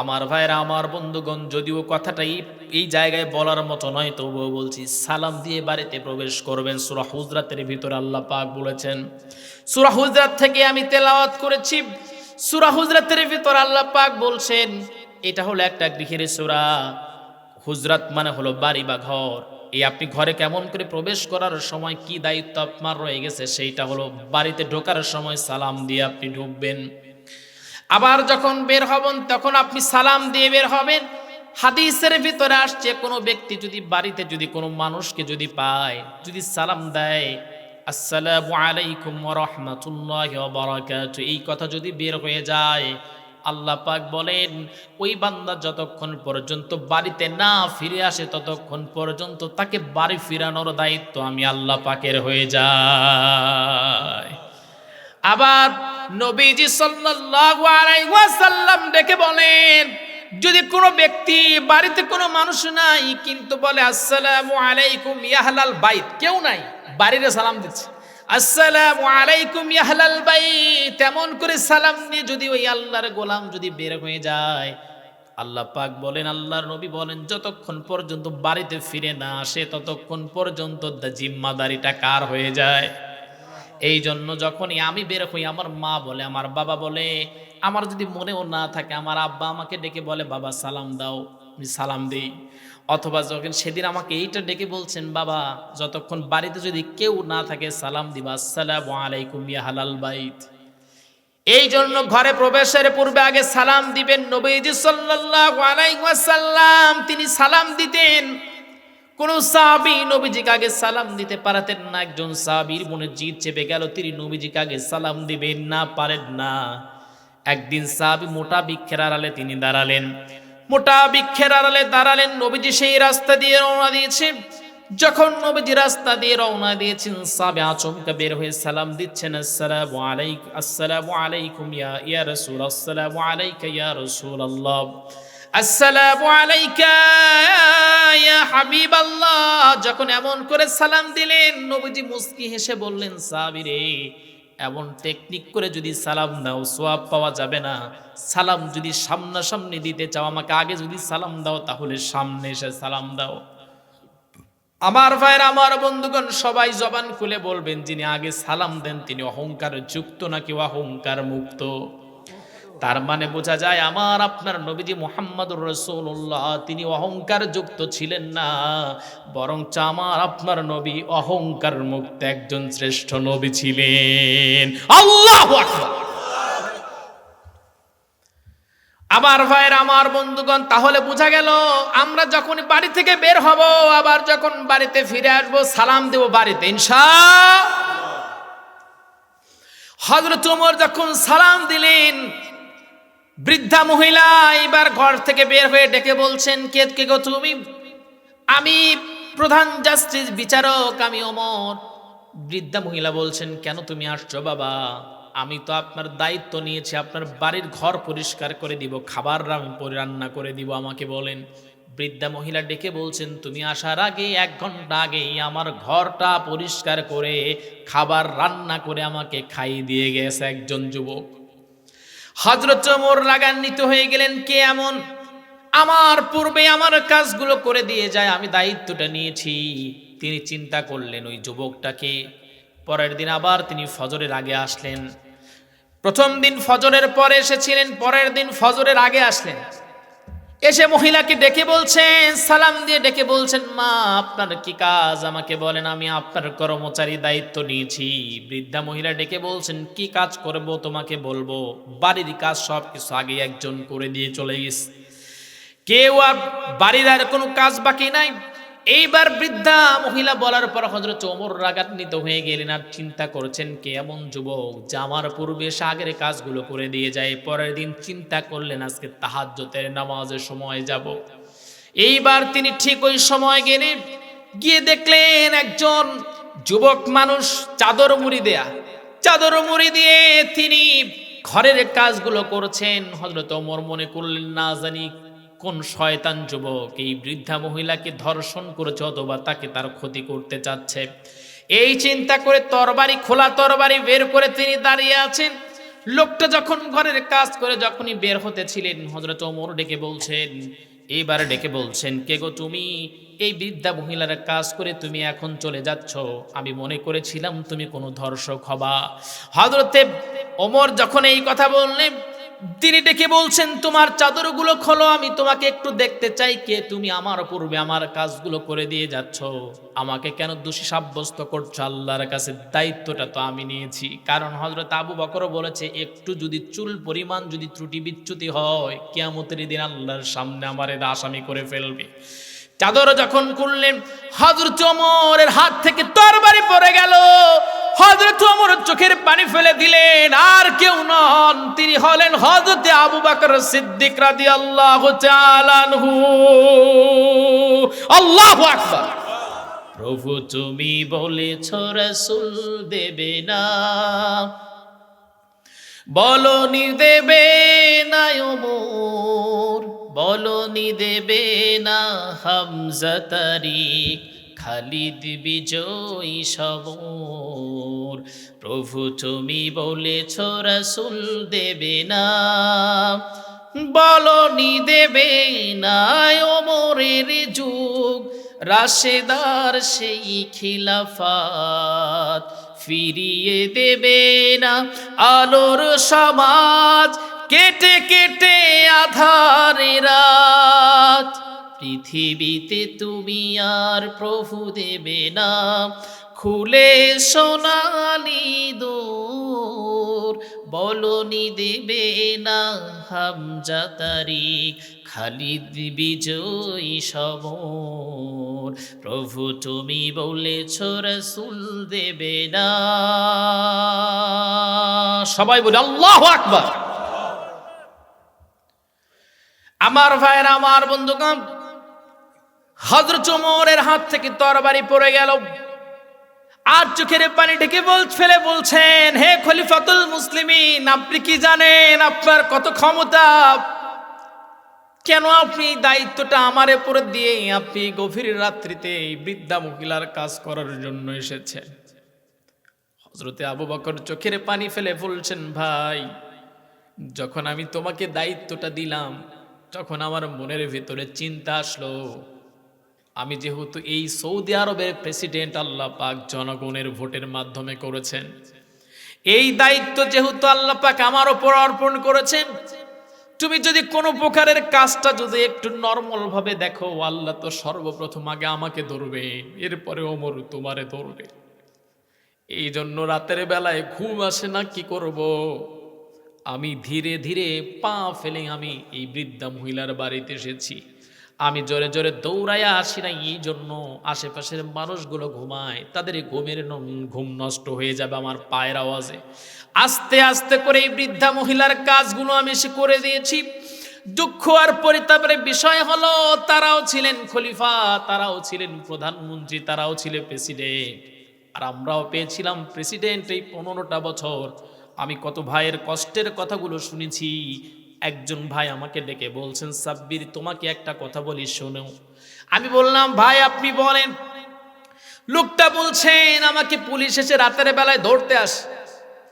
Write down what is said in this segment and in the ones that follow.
আমার ভাইরা আমার বন্ধুগণ, যদিও কথাটা এই এই জায়গায় বলার মতো নয়, তবুও বলছি, সালাম দিয়ে বাড়িতে প্রবেশ করবেন। সুরা হুজরাতের ভিতরে আল্লাহ পাক বলেছেন, সুরা হুজরাত থেকে আমি তেলাওয়াত করেছি। সুরা হুজরাতের ভিতর আল্লাহ পাক বলছেন, এটা হলো একটা গৃহের সুরা। হুজরাত মানে হলো বাড়ি বা ঘর। এই আপনি ঘরে কেমন করে প্রবেশ করার সময় কি দায়িত্ব আপনার রয়ে গেছে, সেইটা হলো বাড়িতে ঢোকার সময় সালাম দিয়ে আপনি ঢুকবেন। আবার যখন বের হবেন, তখন আপনি সালাম দিয়ে বের হবেন। হাদিসের ভিতরে আসছে, কোনো ব্যক্তি যদি বাড়িতে যদি কোনো মানুষকে যদি পায়, যদি সালাম দেয়, আসসালামু আলাইকুম রাহমাতুল্লাহি ওয়া বারাকাতুহু এই কথা যদি বের হয়ে যায়, আল্লাহ পাক বলেন, ওই বান্দা যতক্ষণ পর্যন্ত বাড়িতে না ফিরে আসে, ততক্ষণ পর্যন্ত তাকে বাড়ি ফিরানোর দায়িত্ব আমি আল্লাহ পাকের হয়ে যায়। আবার নবীজি সাল্লাল্লাহু আলাইহি ওয়াসাল্লাম ডেকে বলেন, যদি কোনো ব্যক্তি বাড়িতে কোনো মানুষ নাই, কিন্তু বলে, আসসালামু আলাইকুম ইয়াহলাল বাইত কেউ নাই, বাড়িতে সালাম দিচ্ছে। আসসালামু আলাইকুম ইয়াহলাল বাইত তেমন করে সালাম দিয়ে যদি ওই আল্লাহর গোলাম যদি বের হয়ে যায়, আল্লাহ পাক বলেন, আল্লাহর নবী বলেন, যতক্ষণ পর্যন্ত বাড়িতে ফিরে না আসে, ততক্ষণ পর্যন্ত জিম্মাদারিটা কার হয়ে যায়? এই জন্য যখনই আমি বের হই, আমার মা বলে, আমার বাবা বলে, আমার যদি মনেও না থাকে, আমার আব্বা আমাকে ডেকে বলে, বাবা, সালাম দাও, আমি সালাম দিই। অথবা যখন সেদিন আমাকে এইটা ডেকে বলছেন, বাবা, যতক্ষণ বাড়িতে যদি কেউ না থাকে, সালাম দিবা। আসসালামু আলাইকুম ইয়া হালাল বাইত। এই জন্য ঘরে প্রবেশের পূর্বে আগে সালাম দিবেন নবীজি সাল্লাল্লাহু আলাইহি ওয়াসাল্লাম। তিনি সালাম দিতেন। কোন সাহাবি নবীজিকে আগে সালাম দিতে পারতেন না। একজন সাহাবির মনে জিদ চেপে গেল, তিনি নবীজিকে আগে সালাম দিবেন না, পারেন না। একদিন সাহাবি মোটা বৃক্ষের আড়ালে তিনি দাঁড়ালেন। মোটা বৃক্ষের আড়ালে দাঁড়ালেন, নবীজি সেই রাস্তা দিয়ে রওনা দিয়েছে। যখন নবীজি রাস্তা দিয়ে রওনা দিয়েছেন, সাহাবি আচমকা বের হয়ে সালাম দিচ্ছেন, আসসালামু আলাইকুম আসসালামু আলাইকুম ইয়া ইয়া রাসূল আসসালামু আলাইকা ইয়া রাসূলুল্লাহ। আসসালামু আলাইকা ইয়া হাবিবাল্লাহ। যখন এমন করে সালাম দিলেন, নবীজি মুস্কি হেসে বললেন সাহাবীরে এমন টেকনিক করে যদি সালাম দাও সোয়াব পাওয়া যাবে না। সালাম যদি সামনাসামনি দিতে চাও, আমাকে আগে যদি সালাম দাও, তাহলে সামনে এসে সালাম দাও। আমার ভাইয়ের, আমার বন্ধুগণ, সবাই জবান খুলে বলবেন, যিনি আগে সালাম দেন, তিনি অহংকার যুক্ত নাকি অহংকার মুক্ত তার মানে বোঝা যায় আমার আপনার নবীজি মোহাম্মদুর রসুল্লাহ তিনি অহংকার যুক্ত ছিলেন না বরং আমার আপনার নবী অহংকার মুক্ত একজন শ্রেষ্ঠ নবী ছিলেন। আমার ভাইয়ের, আমার বন্ধুগণ, তাহলে বোঝা গেল, আমরা যখন বাড়ি থেকে বের হব, আবার যখন বাড়িতে ফিরে আসব, সালাম দেব বাড়িতে ইনশা হজরত যখন সালাম দিলেন বৃদ্ধা মহিলা এবার ঘর থেকে বের হয়ে ডেকে বলছেন, কে কে গো তুমি? আমি প্রধান জাস্টিস বিচারক, আমি অমর বৃদ্ধা মহিলা বলছেন, কেন তুমি আসছো বাবা? আমি তো আপনার দায়িত্ব নিয়েছি, আপনার বাড়ির ঘর পরিষ্কার করে দিব, খাবার রান্না করে দিব, আমাকে বলেন। বৃদ্ধা মহিলা ডেকে বলছেন, তুমি আসার আগে, এক ঘণ্টা আগেই আমার ঘরটা পরিষ্কার করে, খাবার রান্না করে আমাকে খাইয়ে দিয়ে গেছে একজন যুবক। হজরত ওমর রাগান্বিত হয়ে গেলেন, কে এমন? আমার পূর্বে আমার কাজগুলো করে দিয়ে যায়, আমি দায়িত্বটা নিয়েছি। তিনি চিন্তা করলেন, ওই যুবকটাকে? পরের দিন আবার তিনি ফজরের আগে আসলেন। প্রথম দিন ফজরের পরে এসেছিলেন, পরের দিন ফজরের আগে আসলেন। এসে মহিলাকে ডেকে বলছেন, সালাম দিয়ে ডেকে বলছেন, মা, আপনার কি কাজ? আমাকে বলেন, আমি আপনার কর্মচারী দায়িত্ব নিয়েছি। বৃদ্ধা মহিলা ডেকে বলছেন, কি কাজ করব তোমাকে বলব? বাড়ির কাজ সব কিছু আগে একজন করে দিয়ে চলে গেছে। কেউ আর বাড়ির আর কোনো কাজ বাকি নাই। এইবার বৃদ্ধা মহিলা বলার পর হজরত ওমর রাগান্বিত হয়ে গেলেন। আর চিন্তা করছেন কে? এমন যুবক জামার পূর্বে এসে আগের কাজগুলো করে দিয়ে যায়, পরের দিন চিন্তা করলেন আজকে তাহাজ্জতের নামাজের সময় যাব। এইবার তিনি ঠিক ওই সময় গেলেন গিয়ে দেখলেন একজন যুবক মানুষ চাদর মুড়ি দেয়া। চাদর মুড়ি দিয়ে তিনি ঘরের কাজগুলো করছেন। হজরত ওমর মনে করলেন, না জানি কোন শয়তান যুবক এই বৃদ্ধা মহিলাকে ধর্ষণ করেছে অথবা তাকে তার ক্ষতি করতে চাচ্ছে? এই চিন্তা করে তরবারি খোলা তরবারি বের করে তিনি দাঁড়িয়ে আছেন। লোকটা যখন ঘরের কাজ করে যখনই বের হতে ছিলেন হজরত ওমর ডেকে বলছেন, এইবার ডেকে বলছেন, কে গো তুমি? এই বৃদ্ধা মহিলার কাজ করে তুমি এখন চলে যাচ্ছ। আমি মনে করেছিলাম তুমি কোনো ধর্ষক হবা। হজরতে ওমর যখন এই কথা বললেন তিনি ডেকে বলছেন, তোমার চাদরগুলো খোলো, আমি তোমাকে একটু দেখতে চাই কে। তুমি আমার পূর্বে আমার কাজগুলো করে দিয়ে যাচ্ছ। আমাকে কেন দোষী সাব্যস্ত করছ? আল্লাহর কাছে দায়িত্বটা তো আমি নিয়েছি। কারণ হজরত আবু বকর বলেছে, একটু যদি চুল পরিমাণ যদি ত্রুটি বিচ্যুতি হয়, কেয়ামতের দিন আল্লাহর সামনে আমার এর আসামি করে ফেলবে। চাদর যখন খুললেন হজরত ওমরের হাত থেকে তরবারি পড়ে গেল। হজরত ওমর চোখের পানি ফেলে দিলেন, আর কেউ নন। তিনি হলেন হজরত আবু বকর সিদ্দিক রাদিয়াল্লাহু তাআলা আনহু। আল্লাহু আকবার। প্রভু তুমি বলেছ, রাসূল দেবে না। বলনি দেবে না ওমর, বলনি দেবে না হামজা তারিক। খালিদ বিজয়ী সবর। প্রভু তুমি বলেছ, রাসূল দেবে না। বলনি দেবে না, ওমরের যুগ। রাশেদার সেই খিলাফাত ফিরিয়ে দেবে না। আলোর সমাজ কেটে কেটে আধারে রাত। পৃথিবীতে তুমি আর প্রভু দেবে না। খুলে সোনালি দূর, বলনি দেবে না হামজা তারিক খালিদ বিজয়ী সবর প্রভু তুমি বলেছ, রসুল দেবে না। সবাই বলে, আল্লাহ আকবার। আমার ভাইয়ের, আমার বন্ধুগণ হজরত ওমরের হাত থেকে তরবারি পড়ে গেল। আর চোখের পানি ঢেকে বল, ফেলে বলছেন, হে খলিফাতুল মুসলিমিন, আপনি কি জানেন আপনার কত ক্ষমতা? কেন আপনি দায়িত্বটা আমার উপরে দিয়ে আপনি গভীর রাত্রিতে এই বৃদ্ধা মহিলার কাজ করার জন্য এসেছেন? হজরতে আবু বকর চোখের পানি ফেলে বলছেন, ভাই, যখন আমি তোমাকে দায়িত্বটা দিলাম, তখন আমার মনের ভিতরে চিন্তা আসলো। আমি যেহেতু এই সৌদি আরবের প্রেসিডেন্ট, আল্লাহ পাক জনগণের ভোটের মাধ্যমে করেছেন। এই দায়িত্ব যেহেতু আল্লাহ পাক আমার ওপর অর্পণ করেছেন, তুমি যদি কোনো প্রকারের কাজটা যদি একটু নর্মাল ভাবে দেখো, আল্লাহ তো সর্বপ্রথম আগে আমাকে ধরবে, এরপরে ওমর তোমারে ধরবে। এই জন্য রাতের বেলায় ঘুম আসে না, কি করব? আমি ধীরে ধীরে পা ফেলে আমি এই বৃদ্ধা মহিলার বাড়িতে এসেছি। আমি জোরে জোরে দৌড়াইয়া আসি না এই জন্য আশেপাশের মানুষগুলো ঘুমায়। তাদের এই ঘুমের ঘুম নষ্ট হয়ে যাবে আমার পায়ের আওয়াজে। আস্তে আস্তে করে এই বৃদ্ধা মহিলার কাজগুলো আমি এসে করে দিয়েছি। দুঃখ আর পরিতাপের বিষয় হলো, তারাও ছিলেন খলিফা, তারাও ছিলেন প্রধানমন্ত্রী, তারাও ছিলেন প্রেসিডেন্ট। আর আমরাও পেয়েছিলাম প্রেসিডেন্ট এই পনেরোটা বছর। আমি কত ভাইয়ের কষ্টের কথাগুলো শুনেছি একজন ভাই আমাকে ডেকে বলছেন, সাব্বির, তোমাকে একটা কথা বলি, শোনো। আমি বললাম, ভাই, আপনি বলেন। লোকটা বলছেন, আমাকে পুলিশ এসে রাতের বেলায় ধরতে আস।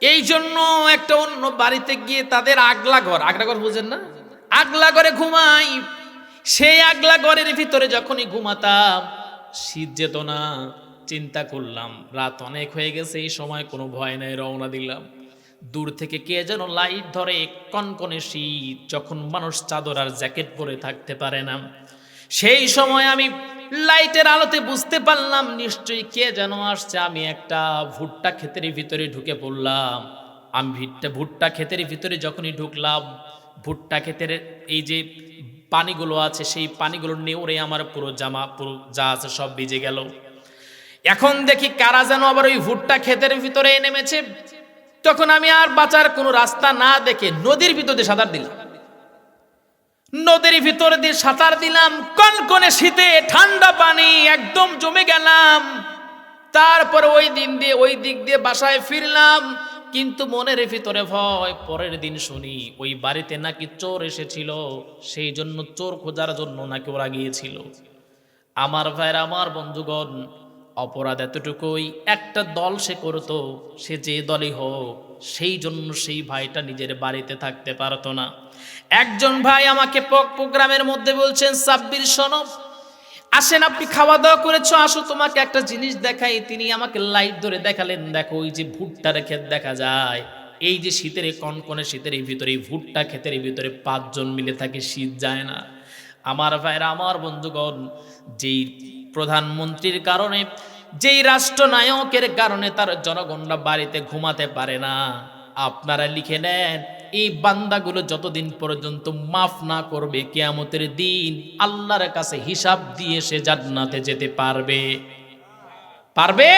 এই জন্য একটা অন্য বাড়িতে গিয়ে তাদের আগলা ঘর আগলা ঘর বুঝেন না? আগলা ঘরে ঘুমাই। সেই আগলা ঘরের ভিতরে যখনই ঘুমাতাম, শীত যেত না, চিন্তা করলাম, রাত অনেক হয়ে গেছে, এই সময় কোনো ভয় নাই, রওনা দিলাম। দূর থেকে কে যেন লাইট ধরে কনকনে শীত, যখন মানুষ চাদর আর জ্যাকেট পরে থাকতে পারে না। সেই সময় আমি লাইটের আলোতে বুঝতে পারলাম, নিশ্চয়ই কে যেন আসছে। আমি একটা ভুট্টা ক্ষেতের ভিতরে ঢুকে পড়লাম। আমি ভিটটা, ভুট্টা ক্ষেতের ভিতরে যখনই ঢুকলাম, ভুট্টা ক্ষেতের এই যে পানিগুলো আছে, সেই পানিগুলো নেউরে আমার পুরো জামা, পুরো যা আছে সব ভিজে গেল। এখন দেখি কারা যেন আবার ওই ভুট্টা ক্ষেতের ভিতরে নেমেছে। তখন আমি আর বাঁচার কোনো রাস্তা না দেখে নদীর ভিতরে সাঁতার দিলাম। নদীর ভিতরে দিয়ে সাঁতার দিলাম, কনকনে শীতে ঠান্ডা পানি একদম জমে গেলাম। তারপর ওই দিন দিয়ে ওই দিক দিয়ে বাসায় ফিরলাম, কিন্তু মনের ভিতরে ভয়, পরের দিন শুনি ওই বাড়িতে নাকি চোর এসেছিল, সেই জন্য চোর খোঁজার জন্য নাকি ওরা গিয়েছিল। আমার ভাইয়ের, আমার বন্ধুগণ অপরাধ এতটুকুই একটা দল সে করতো, সে যে দলই হোক, সেই জন্য সেই ভাইটা নিজের বাড়িতে থাকতে পারতো না। একজন ভাই আমাকে পক প্রোগ্রামের মধ্যে বলছেন, সাব্বির সনব আসেন আপনি খাওয়া দাওয়া করেছ আসো, তোমাকে একটা জিনিস দেখাই। তিনি আমাকে লাইট ধরে দেখালেন, দেখো, ওই যে ভুট্টার ক্ষেত দেখা যায়। এই যে শীতের কনকনে শীতের এই ভিতরে, এই ভুট্টা ক্ষেতের ভিতরে পাঁচজন মিলে থাকে, শীত যায় না। আমার ভাইরা, আমার বন্ধুগণ, যেই প্রধানমন্ত্রীর কারণে, যেই রাষ্ট্রনায়কের কারণে তার জনগণরা বাড়িতে ঘুমাতে পারে না। আপনারা লিখে নেন, এই বান্দাগুলো যতদিন পর্যন্ত মাফ না করবে কেয়ামতের দিন, আল্লাহর কাছে হিসাব দিয়ে সে জান্নাতে যেতে পারবে। পারবে?